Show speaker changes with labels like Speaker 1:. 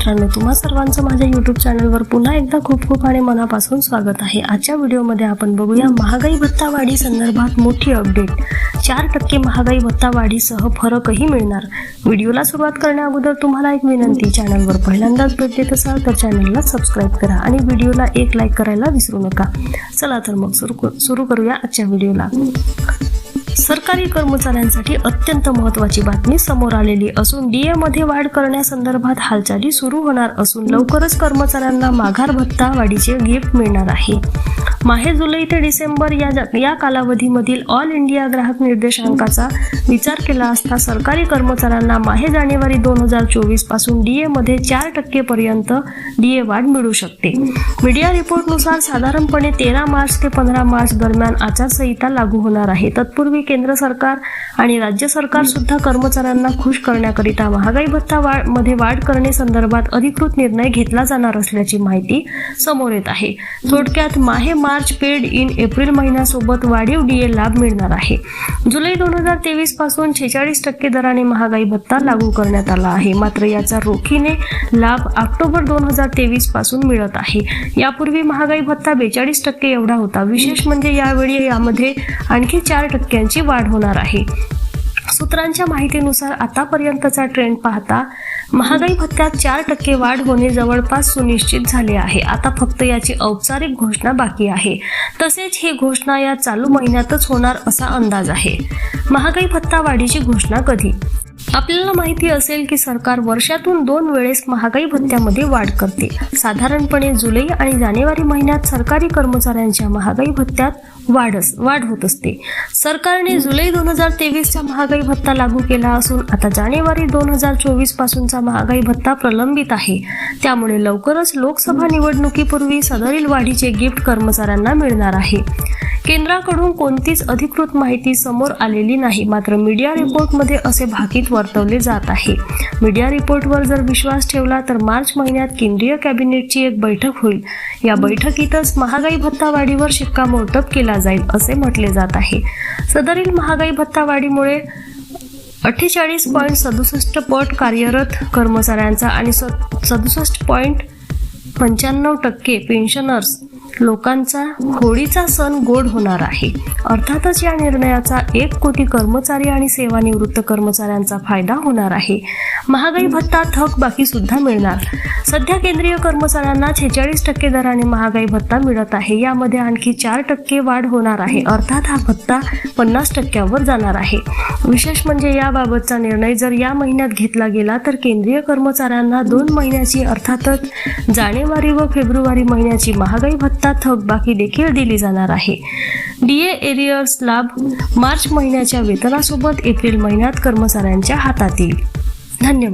Speaker 1: मित्रांनो तुम्हा सर्वांचं माझ्या युट्यूब चॅनलवर पुन्हा एकदा खूप खूप आणि मनापासून स्वागत आहे. आजच्या व्हिडिओमध्ये आपण बघूया महागाई भत्ता वाढी संदर्भात मोठी अपडेट चार टक्के महागाई भत्ता वाढीसह फरकही मिळणार. व्हिडिओला सुरुवात करण्या अगोदर तुम्हाला एक विनंती चॅनलवर पहिल्यांदाच भेट देत असाल तर चॅनलला सबस्क्राईब करा आणि व्हिडिओला एक लाईक करायला विसरू नका. चला तर मग सुरू सुरू करूया आजच्या व्हिडिओला सरकारी कर्मचाऱ्यांसाठी अत्यंत महत्वाची बातमी समोर आलेली असून डीए मध्ये वाढ करण्यासंदर्भात हालचाली सुरू होणार असून लवकरच कर्मचाऱ्यांना माघार भत्ता वाढीचे गिफ्ट मिळणार आहे. माहे जुलै ते डिसेंबर या या कालावधीमधील ऑल इंडिया ग्राहक निर्देशांकाचा विचार केला असता सरकारी कर्मचाऱ्यांना माहे जानेवारी दोन हजार चोवीसपासून डी मध्ये चार टक्के पर्यंत ए वाढ मिळू शकते. मीडिया रिपोर्टनुसार साधारणपणे तेरा मार्च ते पंधरा मार्च दरम्यान आचारसंहिता लागू होणार आहे. तत्पूर्वी केंद्र सरकार आणि राज्य सरकार सुद्धा कर्मचाऱ्यांना खुश करण्याकरिता महागाई भत्ता वाढमध्ये वाढ करणे संदर्भात अधिकृत निर्णय घेतला जाणार असल्याची माहिती समोर येत आहे. थोडक्यात माहे मा मार्च पेड इन एप्रिल महिन्यासोबत वाढीव डीए लाभ मिळणार आहे. जुलै दोन हजार तेवीसपासून छेचाळीस टक्के दराने महागाई भत्ता लागू करण्यात आला आहे. मात्र याचा रोखीने लाभ ऑक्टोबर दोन हजार तेवीसपासून मिळत आहे. यापूर्वी महागाई भत्ता बेचाळीस टक्के एवढा होता. विशेष म्हणजे यावेळी यामध्ये आणखी चार टक्क्यांची वाढ होणार आहे. सूत्रांच्या माहितीनुसार आतापर्यंतचा ट्रेंड पाहता महागाई भत्त्यात चार टक्के वाढ होणे जवळपास सुनिश्चित झाले आहे. आता फक्त याची औपचारिक घोषणा बाकी आहे. तसेच ही घोषणा या चालू महिन्यातच होणार असा अंदाज आहे. महागाई भत्ता वाढीची घोषणा कधी? आपल्याला माहिती असेल की सरकार वर्षातून दोन वेळेस महागाई भत्त्यामध्ये वाढ करते. साधारणपणे जुलै आणि जानेवारी महिन्यात सरकारी कर्मचाऱ्यांच्या महागाई भत्त्यात वाढच वाढ होत असते. सरकारने जुलै दोन हजार तेवीसचा महागाई भत्ता लागू केला असून आता जानेवारी दोन हजार चोवीस पासूनचा महागाई भत्ता प्रलंबित आहे. त्यामुळे लवकरच लोकसभा निवडणुकीपूर्वी सदरील वाढीचे गिफ्ट कर्मचाऱ्यांना मिळणार आहे. केंद्राकडून कोणतीच अधिकृत माहिती समोर आलेली नाही. मात्र मीडिया रिपोर्टमध्ये असे भाकीत वर्तवले जात आहे. मीडिया रिपोर्टवर जर विश्वास ठेवला तर मार्च महिन्यात केंद्रीय कॅबिनेटची एक बैठक होईल. या बैठकीतच महागाई भत्ता वाढीवर शिक्कामोर्तब केला जाईल असे म्हटले जात आहे. सदरील महागाई भत्ता वाढीमुळे अठ्ठेचाळीस पॉईंट सदुसष्ट पट कार्यरत कर्मचाऱ्यांचा आणि सदुसष्ट पॉईंट पंच्याण्णव टक्के पेन्शनर्स लोकांचा होळीचा सण गोड होणार आहे. अर्थातच या निर्णयाचा एक कोटी कर्मचारी आणि सेवानिवृत्त कर्मचाऱ्यांचा फायदा होणार आहे. महागाई भत्ता थकबाकी सुद्धा मिळणार. सध्या केंद्रीय कर्मचाऱ्यांना छेचाळीस टक्के दराने महागाई भत्ता मिळत आहे. यामध्ये आणखी चार टक्के वाढ होणार आहे. अर्थात हा भत्ता पन्नास टक्क्यावर जाणार आहे. विशेष म्हणजे याबाबतचा निर्णय जर या महिन्यात घेतला गेला तर केंद्रीय कर्मचाऱ्यांना दोन महिन्याची अर्थातच जानेवारी व फेब्रुवारी महिन्याची महागाई भत्ता थकबाकी देखील दिली जाणार आहे. डीए एरियर्स लाभ मार्च महिन्याच्या वेतनासोबत एप्रिल महिन्यात कर्मचाऱ्यांच्या हातात येईल. 何んで